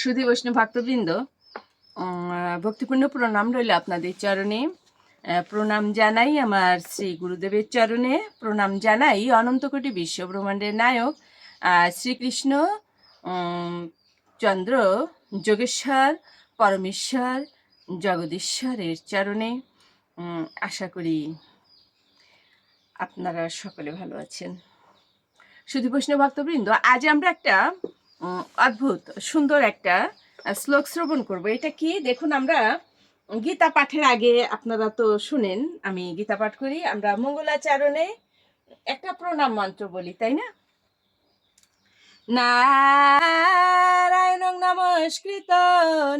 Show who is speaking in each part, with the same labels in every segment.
Speaker 1: সুধী বৈষ্ণব ভক্তবৃন্দ ভক্তিপূর্ণ প্রণাম রইল আপনাদের চরণে। প্রণাম জানাই আমার শ্রী গুরুদেবের চরণে। প্রণাম জানাই অনন্তকোটি বিশ্ব ব্রহ্মাণ্ডের নায়ক শ্রীকৃষ্ণ চন্দ্র, যোগেশ্বর, পরমেশ্বর, জগদীশ্বরের চরণে। আশা করি আপনারা সকলে ভালো আছেন। সুধী বৈষ্ণব ভক্তবৃন্দ, আজ আমরা একটা অদ্ভুত, সুন্দর একটা শ্লোক শ্রবণ করব। এটা কি? দেখুন, আমরা গীতা পাঠের আগে আপনারা তো শুনেন, আমি গীতা পাঠ করি, আমরা মঙ্গলাচরণে একটা প্রণাম মন্ত্র বলি, তাই না? নারায়ণ নমস্কৃত,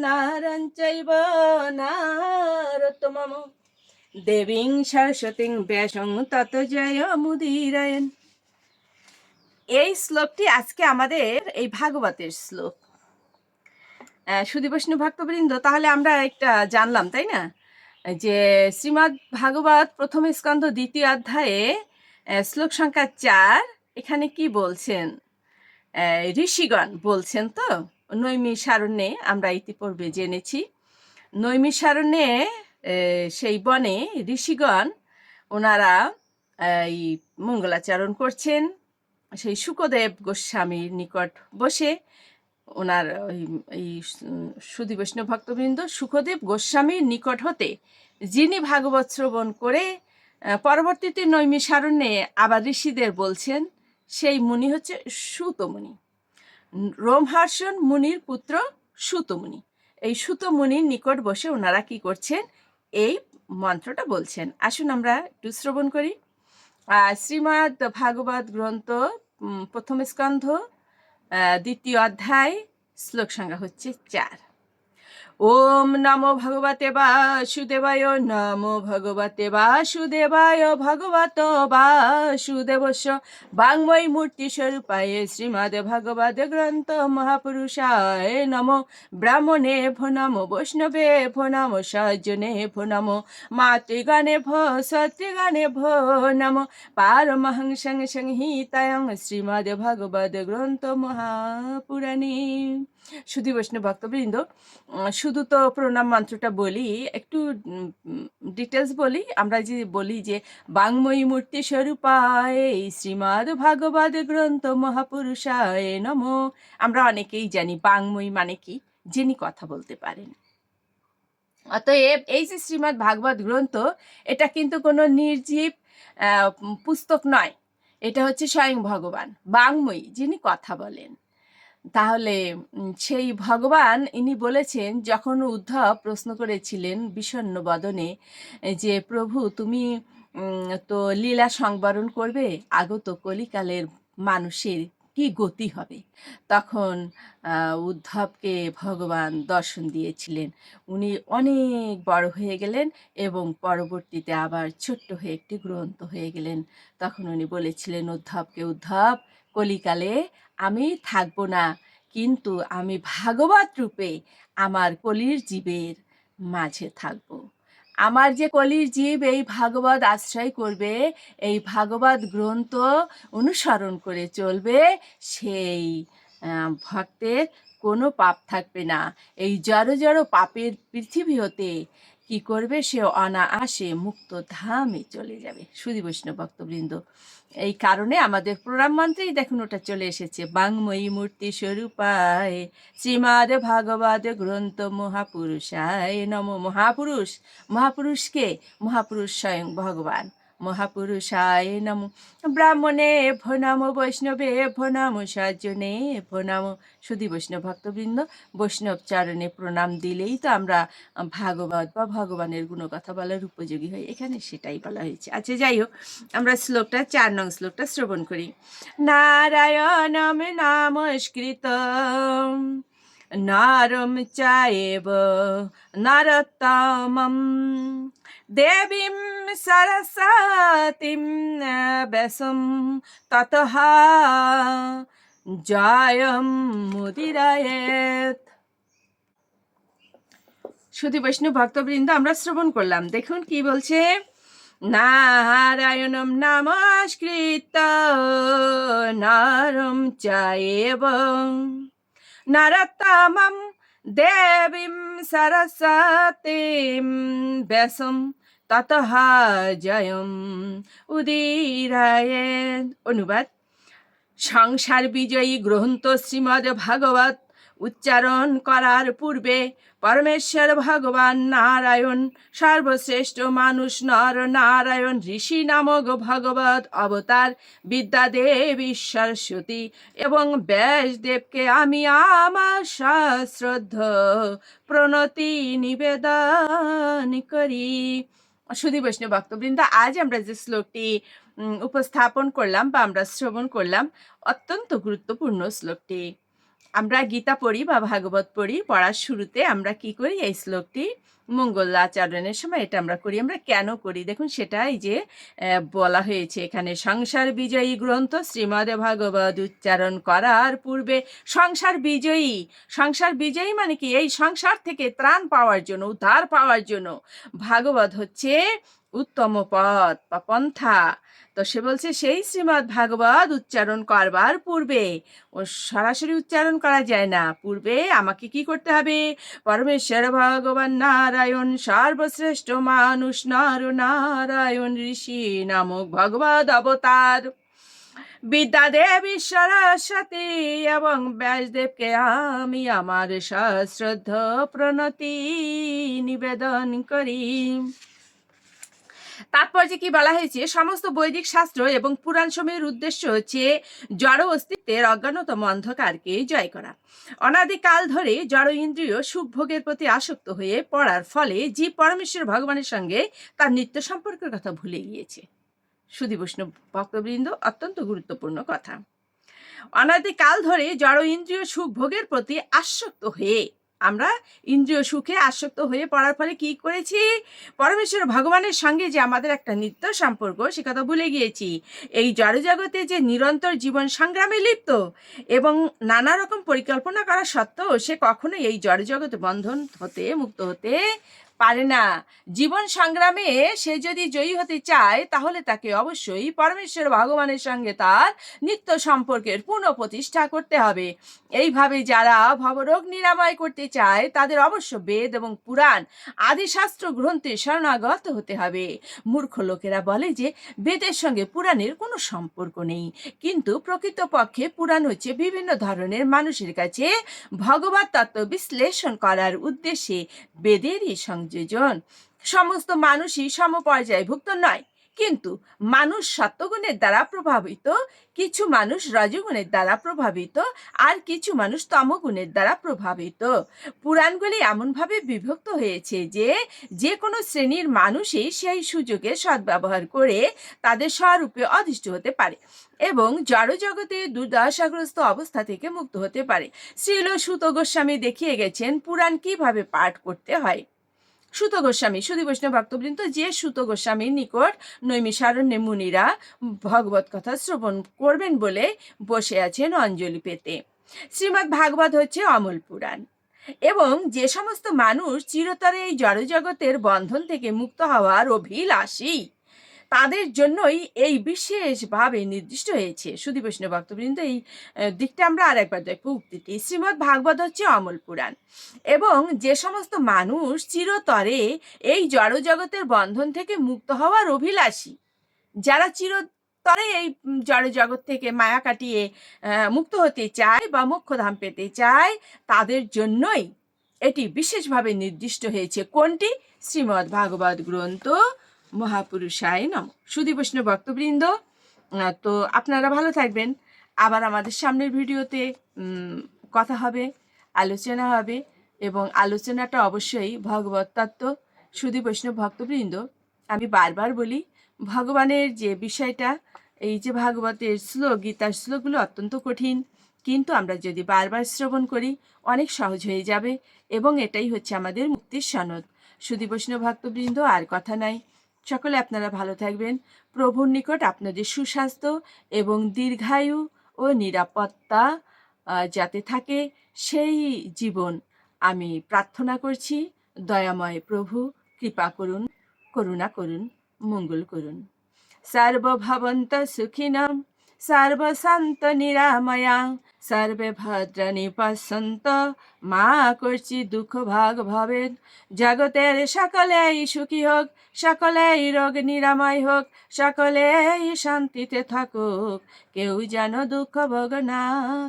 Speaker 1: নারায়ণ চৈব নারোত্তমম। দেবীং সরস্বতীং ব্যাসং তত জয় মুদিরায়ণ। এই শ্লোকটি আজকে আমাদের এই ভাগবতের শ্লোক। বৈষ্ণব ভক্তবৃন্দ, তাহলে আমরা একটা জানলাম, তাই না? যে শ্রীমৎ ভাগবত প্রথম স্কন্ধ দ্বিতীয় অধ্যায়ে শ্লোক সংখ্যা চার, এখানে কি বলছেন? ঋষিগণ বলছেন তো, নৈমি সারণ্যে আমরা ইতিপূর্বে জেনেছি। নৈমি সারণ্যে সেই বনে ঋষিগণ, ওনারা এই মঙ্গলাচরণ করছেন। সেই সুকদেব গোস্বামীর নিকট বসে ওনার এই সুদী বৈষ্ণব ভক্তবৃন্দ সুখদেব গোস্বামীর নিকট হতে যিনি ভাগবত শ্রবণ করে পরবর্তীতে নৈমিষারণ্যে আবার ঋষিদের বলছেন, সেই মুনি হচ্ছে সুতমুনি। রোমহর্ষণ মুনির পুত্র সুতমুনি। এই সুতমুনির নিকট বসে ওনারা কি করছেন, এই মন্ত্রটা বলছেন। আসুন আমরা একটু শ্রবণ করি। শ্রীমদ্ ভাগবত গ্রন্থ প্রথম স্কন্ধ দ্বিতীয় অধ্যায় শ্লোক সংখ্যা হচ্ছে চার। ওম নমো ভগবতে বাসুদেবায়, নমো ভগবতে বাসুদেবায়, ভগবত বাসুদেবস্য। বাংময়ী মূর্তি স্বরূপায় শ্রীমদ ভগবদ গ্রন্থ মহাপুরুষায় নমো। ব্রাহ্মণে ভো নমো, বৈষ্ণবে ভো নমো সজ্জনে ভো নমো, মাতৃগণে ভো সতৃগণে ভো নমো। পারমহংসং সংহিতায়ং শ্রীমদ ভগবদ গ্রন্থ মহাপুরাণী। সুধী বৈষ্ণব ভক্তবৃন্দ শুধু তো প্রণাম মন্ত্রটা বলি, একটু ডিটেলস বলি। আমরা যে বলি যে, বাংময়ী মূর্তি স্বরূপায় শ্রীমদ ভাগবত গ্রন্থ মহাপুরুষায় নম। আমরা অনেকেই জানি বাংময়ী মানে কি, যিনি কথা বলতে পারেন। অতএব এই যে শ্রীমদ ভাগবত গ্রন্থ, এটা কিন্তু কোনো নির্জীব পুস্তক নয়। এটা হচ্ছে স্বয়ং ভগবান, বাংময়ী যিনি কথা বলেন। তাহলে সেই ভগবান ইনি বলেছেন, যখন উদ্ধব প্রশ্ন করেছিলেন বিষণ্ণ বদনে যে, প্রভু, তুমি তো লীলা সংবরণ করবে, আগত কলিকালের মানুষের কি গতি হবে? তখন উদ্ধবকে ভগবান দর্শন দিয়েছিলেন। উনি অনেক বড় হয়ে গেলেন এবং পরবর্তীতে আবার ছোট্ট হয়ে একটি গ্রন্থ হয়ে গেলেন। তখন উনি বলেছিলেন, উদ্ধবকে, উদ্ধব কলিকালে আমি থাকব না, কিন্তু আমি ভাগবত রূপে আমার কলির জীবের মাঝে থাকব। আমার যে কলির জীব এই ভাগবত আশ্রয় করবে, এই ভাগবত গ্রন্থ অনুসরণ করে চলবে, সেই ভক্তের কোনো পাপ থাকবে না। এই জড় জড় পাপের পৃথিবী হতে কি করবে? সে অনায়াসে মুক্ত ধামে চলে যাবে। সুদী বৈষ্ণব ভক্তবৃন্দ, এই কারণে আমাদের প্রোগ্রাম মন্ত্রেই দেখুন ওটা চলে এসেছে। বাংময়ী মূর্তি স্বরূপায়, শ্রীমাদ ভাগবত গ্রন্থ মহাপুরুষায় নম। মহাপুরুষ, মহাপুরুষকে, মহাপুরুষ স্বয়ং ভগবান। মহাপুরুষায় নম। ব্রাহ্মণে ভো নম, বৈষ্ণবে ভো নম সজ্জনে ভো নম। সুধী বৈষ্ণব ভক্তবৃন্দ বৈষ্ণব চরণে প্রণাম দিলেই তো আমরা ভাগবত বা ভগবানের গুণকথা বলার উপযোগী হয় এখানে সেটাই বলা হয়েছে। আচ্ছা যাই হোক, আমরা শ্লোকটা, চার নং শ্লোকটা শ্রবণ করি। নারায়ণম নামস্কৃত, নারম চায়েব নরতমম দেবীম সরস্বতীম ব্যাসম ততঃ জয়ম মুদিরায়েত সুধী বৈষ্ণব ভক্তবৃন্দ আমরা শ্রবণ করলাম। দেখুন কি বলছে? নারায়ণম নমস্কৃত, নারম চায়েব। নরতমম দেবীম সরস্বতীম ব্যাসম ততঃ জয়ম উদীরায়েন অনুবাদ সংসার বিজয়ী গ্রন্থ শ্রীমদ ভাগবত উচ্চারণ করার পূর্বে পরমেশ্বর ভগবান নারায়ণ সর্বশ্রেষ্ঠ মানুষ নর নারায়ণ ঋষি নামক ভগবত অবতার বিদ্যাদেবী সরস্বতী এবং ব্যাসদেবকে আমি আমার সশ্রদ্ধ প্রণতি নিবেদন করি সুধী বৈষ্ণব ভক্তবৃন্দ, আজ আমরা যে শ্লোকটি উপস্থাপন করলাম বা আমরা শ্রবণ করলাম, অত্যন্ত গুরুত্বপূর্ণ শ্লোকটি। আমরা গীতা পড়ি বা ভাগবত পড়ি, পড়ার শুরুতে আমরা কি করি? এই শ্লোকটি মঙ্গল মঙ্গলাচরণের সময় এটা আমরা করি। আমরা কেন করি? দেখুন, সেটাই যে বলা হয়েছে এখানে, সংসার বিজয়ী গ্রন্থ শ্রীমদ ভাগবত উচ্চারণ করার পূর্বে সংসার বিজয়ী। সংসার বিজয়ী মানে কি? এই সংসার থেকে ত্রাণ পাওয়ার জন্য, উদ্ধার পাওয়ার জন্য। ভাগবত হচ্ছে উত্তম পথ বা পন্থা। তো সে বলছে, সেই শ্রীমৎ ভাগবত উচ্চারণ করবার পূর্বে। ও সরাসরি উচ্চারণ করা যায় না। পূর্বে আমাকে কি করতে হবে? পরমেশ্বর ভগবান নারায়ণ, সর্বশ্রেষ্ঠ মানুষ নর নারায়ণ ঋষি নামক ভগবত অবতার। বিদ্যাদেবী সরস্বতী এবং ব্যাসদেবকে আমি আমার সশ্রদ্ধ প্রণতি নিবেদন করি। তাৎপর্যে কি বলা হয়েছে, সমস্ত বৈদিক শাস্ত্র এবং পুরাণ সময়ের উদ্দেশ্য হচ্ছে জড় অস্তিত্বের অজ্ঞানতম অন্ধকারকে জয় করা। অনাদিকাল ধরে জড় ইন্দ্রিয় সুখ ভোগের প্রতি আসক্ত হয়ে পড়ার ফলে জীব পরমেশ্বর ভগবানের সঙ্গে তার নিত্য সম্পর্কের কথা ভুলে গিয়েছে। সুধী বৈষ্ণব ভক্তবৃন্দ, অত্যন্ত গুরুত্বপূর্ণ কথা। অনাদিকাল ধরে জড় ইন্দ্রিয় সুখ ভোগের প্রতি আসক্ত হয়ে আমরা ইন্দ্রিয় সুখে আসক্ত হয়ে পড়ার ফলে কি করেছি? পরমেশ্বর ভগবানের সঙ্গে যে আমাদের একটা নিত্য সম্পর্ক, সে কথা ভুলে গিয়েছি। এই জড়জগতে যে নিরন্তর জীবন সংগ্রামে লিপ্ত এবং নানা রকম পরিকল্পনা করা সত্ত্বেও সে কখনো এই জড়জগতে বন্ধন হতে, মুক্ত হতে পারে না। জীবন সংগ্রামে সে যদি জয়ী হতে চায়, তাহলে তাকে অবশ্যই পরমেশ্বর ভগবানের সঙ্গে তার নিত্য সম্পর্কের পুনঃ প্রতিষ্ঠা করতে হবে। এইভাবে যারা ভবরোগ নিরাময় করতে চায়, তাদের অবশ্য বেদ এবং পুরাণ আদি শাস্ত্র গ্রন্থে শরণাগত হতে হবে। মূর্খ লোকেরা বলে যে, বেদের সঙ্গে পুরাণের কোনো সম্পর্ক নেই। কিন্তু প্রকৃতপক্ষে পুরাণ হচ্ছে বিভিন্ন ধরনের মানুষের কাছে ভগবত তত্ত্ব বিশ্লেষণ করার উদ্দেশ্যে বেদেরই সংযোজন সমস্ত মানুষই সমপর্যায়ভুক্ত নয়। কিন্তু মানুষ সত্যগুণের দ্বারা প্রভাবিত, কিছু মানুষ রজগুণের দ্বারা প্রভাবিত, আর কিছু মানুষ তমগুণের দ্বারা প্রভাবিত। পুরাণগুলি এমনভাবে বিভক্ত হয়েছে যে যে কোনো শ্রেণির মানুষই সেই সুযোগে সদ্ব্যবহার করে তাদের স্বরূপে অধিষ্ঠ হতে পারে এবং জড়জগতে দুর্দশাগ্রস্ত অবস্থা থেকে মুক্ত হতে পারে। শ্রীল সুত গোস্বামী দেখিয়ে গেছেন পুরাণ কীভাবে পাঠ করতে হয়। সুত গোস্বামী। সুদী বৈষ্ণব ভক্তবৃন্দ, যে সুত গোস্বামীর নিকট নৈমিষারণ্যে মুনিরা ভগবত কথা শ্রবণ করবেন বলে বসে আছেন অঞ্জলি পেতে। শ্রীমৎ ভাগবত হচ্ছে অমল পুরাণ। এবং যে সমস্ত মানুষ চিরতরে এই জড়জগতের বন্ধন থেকে মুক্ত হওয়ার অভিলাষী। তাদের জন্যই এই বিশেষভাবে নির্দিষ্ট হয়েছে। সুধী বৈষ্ণব ভক্তবৃন্দ, এই দিকটা আমরা আর একবার দেখব উক্তিটি শ্রীমৎ ভাগবত হচ্ছে অমল পুরাণ এবং যে সমস্ত মানুষ চিরতরে এই জড়জগতের বন্ধন থেকে মুক্ত হওয়ার অভিলাষী, যারা চির চিরতরে এই জড় জগৎ থেকে মায়া কাটিয়ে মুক্ত হতে চায় বা মোক্ষধাম পেতে চায়, তাদের জন্যই এটি বিশেষভাবে নির্দিষ্ট হয়েছে। কোনটি? শ্রীমদ্ ভাগবত গ্রন্থ মহাপুরুষায় নম। সুদী বৈষ্ণব ভক্তবৃন্দ তো আপনারা ভালো থাকবেন। আবার আমাদের সামনের ভিডিওতে কথা হবে, আলোচনা হবে এবং আলোচনাটা অবশ্যই ভগবত তত্ত্ব সুদী বৈষ্ণব ভক্তবৃন্দ। আমি বারবার বলি, ভগবানের যে বিষয়টা, এই যে ভাগবতের শ্লোক, গীতার শ্লোকগুলো অত্যন্ত কঠিন, কিন্তু আমরা যদি বারবার শ্রবণ করি, অনেক সহজ হয়ে যাবে এবং এটাই হচ্ছে আমাদের মুক্তির সনদ। সুদী বৈষ্ণব ভক্তবৃন্দ, আর কথা নাই। সকলে আপনারা ভালো থাকবেন। প্রভুর নিকট আপনাদের সুস্বাস্থ্য এবং দীর্ঘায়ু ও নিরাপত্তা যাতে থাকে সেই জীবন। আমি প্রার্থনা করছি, দয়াময় প্রভু, কৃপা করুন, করুণা করুন, মঙ্গল করুন। সর্বভবন্ত সুখিনম। সর্বশান্ত নিরাময়া সর্বে ভদ্রাণী পশ্যন্ত মা করছি দুঃখ ভাগ ভবেন জগতের সকলেই সুখী হোক সকলেই রোগ নিরাময় হোক সকলেই শান্তিতে থাকুক। কেউ যেন দুঃখ ভোগ না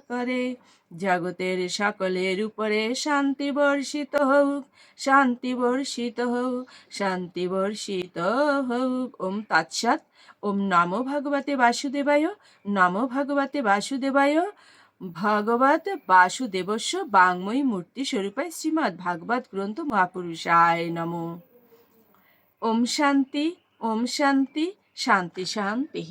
Speaker 1: করে। জগতের সকলের উপরে শান্তি বর্ষিত হোক, শান্তি বর্ষিত হোক, শান্তি বর্ষিত হোক। ওম তৎসৎ। ওম নমো ভগবতে বাসুদেবায় নমো ভগবতে বাসুদেবায়। ভগবত বাসুদেবস্য বাংময়ী মূর্তি স্বরূপায় শ্রীমৎ ভাগবত গ্রন্থ মহাপুরুষায় নম। ওম শান্তি। ওম শান্তি। শান্তি শান্তি।